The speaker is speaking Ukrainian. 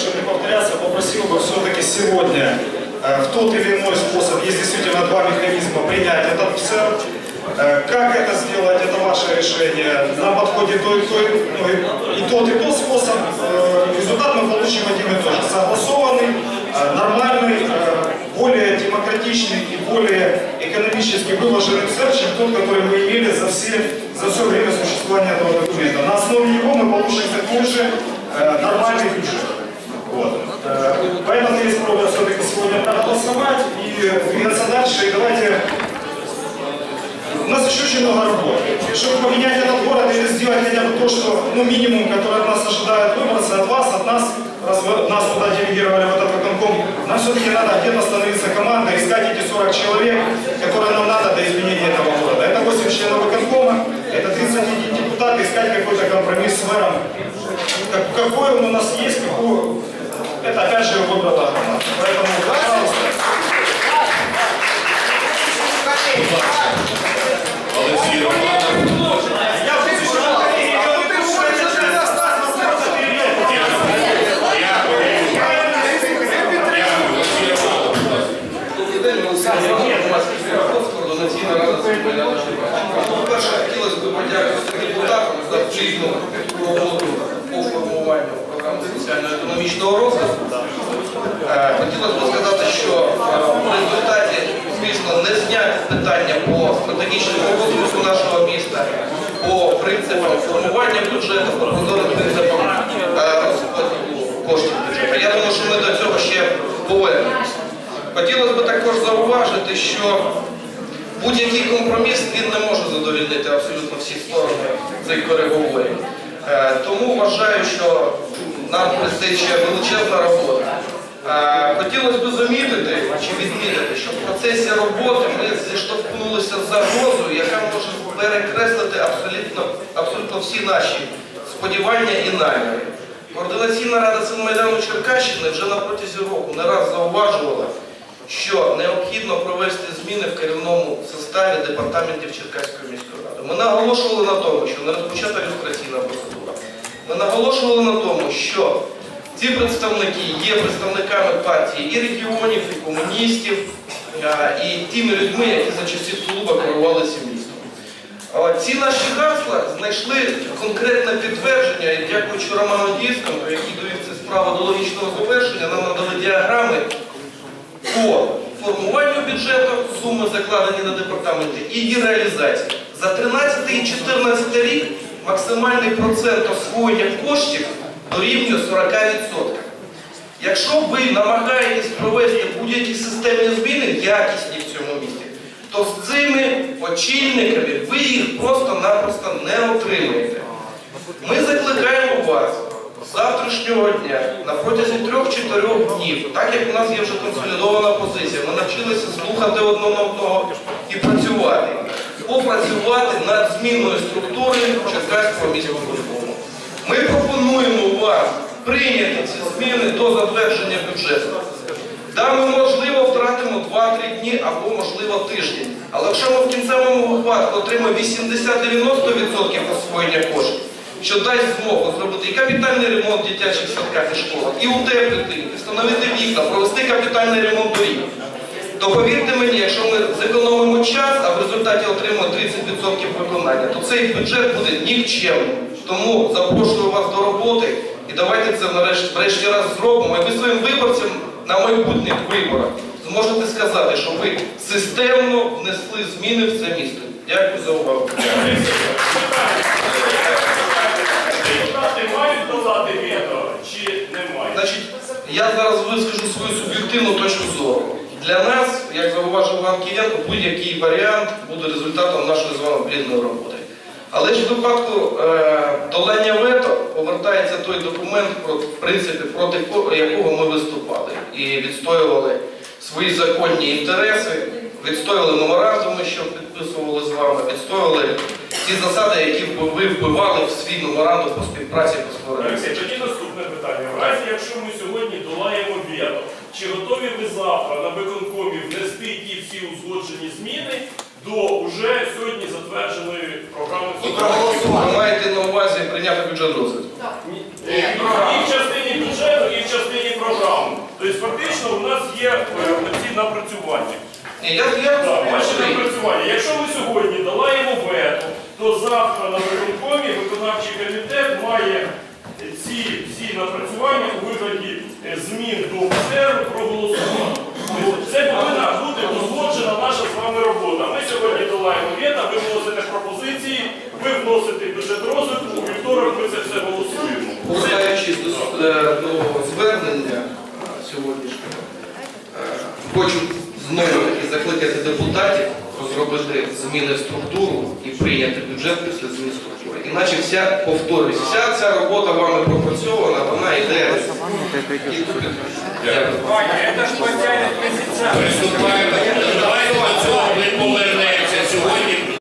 чтобы не повторяться, попросил бы все-таки сегодня э, в тот или иной способ, есть действительно два механизма принять этот ПСР. Э, Как это сделать, это ваше решение. Нам подходит то и, то, ну, и- тот, и тот способ. Э, Результат мы получим один и тот же. Согласованный, нормальный, более демократичный и более экономически выложенный ПСР, чем тот, который мы имели за все, за все время существования этого документа. На основе него мы получим такой же нормальный бюджет. Вот. Э, Поэтому есть просьба все-таки сегодня проголосовать и двигаться дальше. И давайте у нас еще очень много работы. Чтобы поменять этот город или сделать хотя бы то, что, ну, минимум, который от нас ожидает выбраться, от вас, от нас, раз вы нас туда делегировали в этот выконком, нам все-таки надо где-то становиться командой, искать эти 40 человек, которые нам надо для изменения этого города. Это 8 членов выконкома, это 31 депутат, искать какой-то компромисс с мэром. Как- какой он у нас есть, какой... Это опять же выбрала команда. Поэтому, пожалуйста. Олексій Романов. Я призываю коллеги, я не пишу, это же нас просто перевернуть. Координаційна рада По-перше, хотілося б подякувати депутатам за плідну роботу по соціально-економічного розвитку. Е, Хотілося б сказати, що е, в результаті, звісно, не зняти питання по стратегічному розвитку нашого міста, по принципам формування бюджету, по прозорим принципам е, розподілу коштів бюджету. Я думаю, що ми до цього ще повернемося. Хотілося б також зауважити, що будь-який компроміс він не може задовільнити абсолютно всі сторони цих переговорів. Тому вважаю, що нам предстоїть ще величезна робота. Е, Хотілося б замітити чи відмітити, що в процесі роботи ми зіштовхнулися з загрозою, яка може перекреслити абсолютно, абсолютно всі наші сподівання і наміри. Координаційна рада Синмайдану Черкащини вже на протязі року не раз зауважувала, що необхідно провести зміни в керівному составі департаментів Черкаської міської ради. Ми наголошували на тому, що не розпочата люстраційна процедура. Ми наголошували на тому, що ці представники є представниками партії і регіонів, і комуністів, і тими людьми, які за часів клуба керували цим містом. Ці наші гасла знайшли конкретне підтвердження, і дякуючи Роману Дійському, який довів цю справу до логічного завершення, нам надали діаграми по формуванню бюджету, суми закладені на департаменти і її реалізації. За 13 і 14 рік максимальний процент освоєння коштів дорівнює 40%. Якщо ви намагаєтесь провести будь-які системні зміни, якісні в цьому місті, то з цими очільниками ви їх просто-напросто не отримаєте. Ми закликаємо вас з завтрашнього дня на протязі трьох-чотирьох днів, так як у нас є вже консолідована позиція, ми навчилися слухати одне одного і працювати. Попрацювати над зміною структури Черкаського міського виконкому. Ми пропонуємо вам прийняти ці зміни до затвердження бюджету. Да, ми, можливо, втратимо 2-3 дні або, можливо, тиждень. Але якщо ми в кінцевому випадку отримаємо 80-90% освоєння коштів, що дасть змогу зробити і капітальний ремонт дитячих садках і школах, і утеплити, і встановити вікна, провести капітальний ремонт доріг, то повірте мені, якщо ми зекономимо час, а в результаті отримаємо 30% виконання, то цей бюджет буде нікчемним. Тому запрошую вас до роботи і давайте це нарешті врешті раз зробимо. І ви своїм виборцям на майбутніх виборах зможете сказати, що ви системно внесли зміни в це місто. Дякую за увагу. Депутати мають долати вето чи не мають? Значить, я зараз вискажу свою суб'єктивну точку зору. Для нас, як зауважив Іван Києнко, будь-який варіант буде результатом нашої з вами плідної роботи. Але ж в випадку е, долання вето повертається той документ, про, в принципі, проти якого ми виступали і відстоювали свої законні інтереси, відстоювали меморандуми, що підписували з вами, відстоювали ті засади, які ви вбивали в свій меморандум по співпраці по створенню. Олексій, тоді наступне питання. В разі, якщо ми сьогодні долаємо вето, чи готові ви завтра на виконкомі внести ті всі узгоджені зміни до уже сьогодні затвердженої програми Ви маєте на увазі прийняти бюджет розвитку? І в частині бюджету, і в частині програми. Тобто фактично у нас є е, ці напрацювання. Ні, я, я Так, розумію, напрацювання. Якщо ми сьогодні долаємо вето, то завтра на виконкомі виконавчий комітет має ці всі напрацювання у вигляді е, змін до ПСР проголосувати. Тобто Це повинна бути узгоджена наша з вами робота. Ми сьогодні долаємо вето, ви вносите пропозиції, ви вносите бюджет розвитку, у вівторок ми це все голосуємо. Повертаючись до, е, до звернення е, сьогоднішнього, е, хочу знову таки закликати депутатів розробити зміни в структуру і прийняти бюджет після змін структури. Іначе вся, повторюсь, вся ця робота вами пропрацьована, вона йде. Приступаємо. Давайте до цього ми повернемося.